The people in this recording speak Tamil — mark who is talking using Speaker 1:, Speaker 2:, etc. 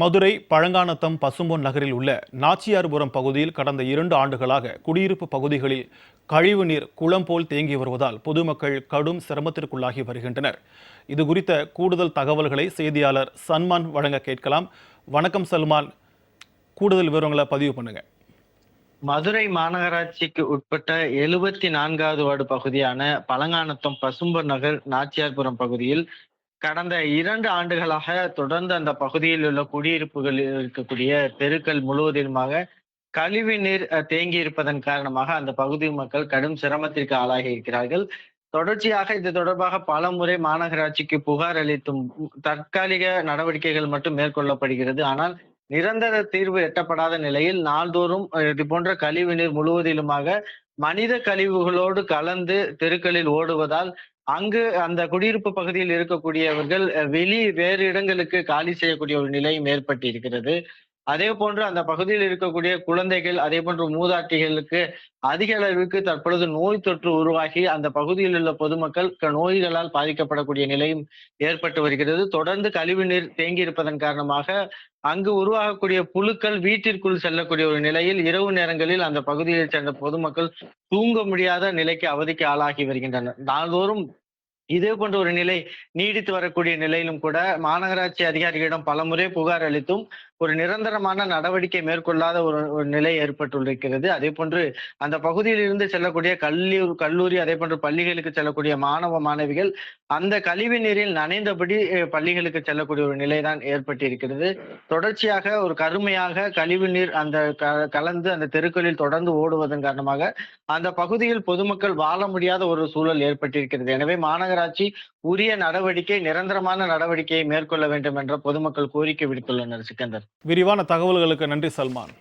Speaker 1: மதுரை பழங்கானத்தம் பசும்பொன் நகரில் உள்ள நாச்சியார்புரம் பகுதியில் கடந்த இரண்டு ஆண்டுகளாக குடியிருப்பு பகுதிகளில் கழிவுநீர் குளம் போல் தேங்கி வருவதால் பொதுமக்கள் கடும் சிரமத்திற்குள்ளாகி வருகின்றனர். இது குறித்த கூடுதல் தகவல்களை செய்தியாளர் சன்மான் வழங்க கேட்கலாம். வணக்கம் சல்மான். கூடுதல் விவரங்களை பதிவு பண்ணுங்க.
Speaker 2: மதுரை மாநகராட்சிக்கு உட்பட்ட எழுபத்தி நான்காவது வார்டு பகுதியான பழங்கானத்தம் பசும்பொன் நகர் நாச்சியார்புரம் பகுதியில் கடந்த இரண்டு ஆண்டுகளாக தொடர்ந்து அந்த பகுதியில் உள்ள குடியிருப்புகளில் இருக்கக்கூடிய தெருக்கள் முழுவதிலுமாக கழிவு நீர் அஹ், தேங்கி இருப்பதன் காரணமாக அந்த பகுதி மக்கள் கடும் சிரமத்திற்கு ஆளாகி இருக்கிறார்கள். தொடர்ச்சியாக இது தொடர்பாக பல முறை மாநகராட்சிக்கு புகார் அளித்தும் தற்காலிக நடவடிக்கைகள் மட்டும் மேற்கொள்ளப்படுகிறது. ஆனால் நிரந்தர தீர்வு எட்டப்படாத நிலையில் நாள்தோறும் அஹ், இது போன்ற கழிவு நீர் முழுவதிலுமாக மனித கழிவுகளோடு கலந்து தெருக்களில் ஓடுவதால் அங்கு அந்த குடியிருப்பு பகுதியில் இருக்கக்கூடியவர்கள் அஹ், வெளி வேறு இடங்களுக்கு காலி செய்யக்கூடிய ஒரு நிலையும் ஏற்பட்டிருக்கிறது. அதே போன்று அந்த பகுதியில் இருக்கக்கூடிய குழந்தைகள் அதே போன்று மூதாட்டிகளுக்கு அதிக அளவிற்கு தற்பொழுது நோய் தொற்று உருவாகி அந்த பகுதியில் உள்ள பொதுமக்கள் நோய்களால் பாதிக்கப்படக்கூடிய நிலையும் ஏற்பட்டு வருகிறது. தொடர்ந்து கழிவு நீர் தேங்கி இருப்பதன் காரணமாக அங்கு உருவாகக்கூடிய புழுக்கள் வீட்டிற்குள் செல்லக்கூடிய ஒரு நிலையில் இரவு நேரங்களில் அந்த பகுதியைச் சேர்ந்த பொதுமக்கள் தூங்க முடியாத நிலைக்கு அவதிக்கு ஆளாகி வருகின்றனர். நாள்தோறும் இதே போன்ற ஒரு நிலை நீடித்து வரக்கூடிய நிலையிலும் கூட மாநகராட்சி அதிகாரிகளிடம் பலமுறை புகார் அளித்தும் ஒரு நிரந்தரமான நடவடிக்கை மேற்கொள்ளாத ஒரு ஒரு நிலை ஏற்பட்டுள்ளிருக்கிறது. அதே போன்று அந்த பகுதியில் இருந்து செல்லக்கூடிய கல்லூரி கல்லூரி அதே போன்று பள்ளிகளுக்கு செல்லக்கூடிய மாணவ மாணவிகள் அந்த கழிவு நீரில் நனைந்தபடி பள்ளிகளுக்கு செல்லக்கூடிய ஒரு நிலைதான் ஏற்பட்டிருக்கிறது. தொடர்ச்சியாக ஒரு கருமையாக கழிவு நீர் அந்த க- கலந்து அந்த தெருக்களில் தொடர்ந்து ஓடுவதன் காரணமாக அந்த பகுதியில் பொதுமக்கள் வாழ முடியாத ஒரு சூழல் ஏற்பட்டிருக்கிறது. எனவே மாநகர மாநகராட்சி உரிய நடவடிக்கை நிரந்தரமான நடவடிக்கையை மேற்கொள்ள வேண்டும் என்ற பொதுமக்கள் கோரிக்கை விடுத்துள்ளனர் சிக்கந்தர்.
Speaker 1: விரிவான தகவல்களுக்கு நன்றி சல்மான்.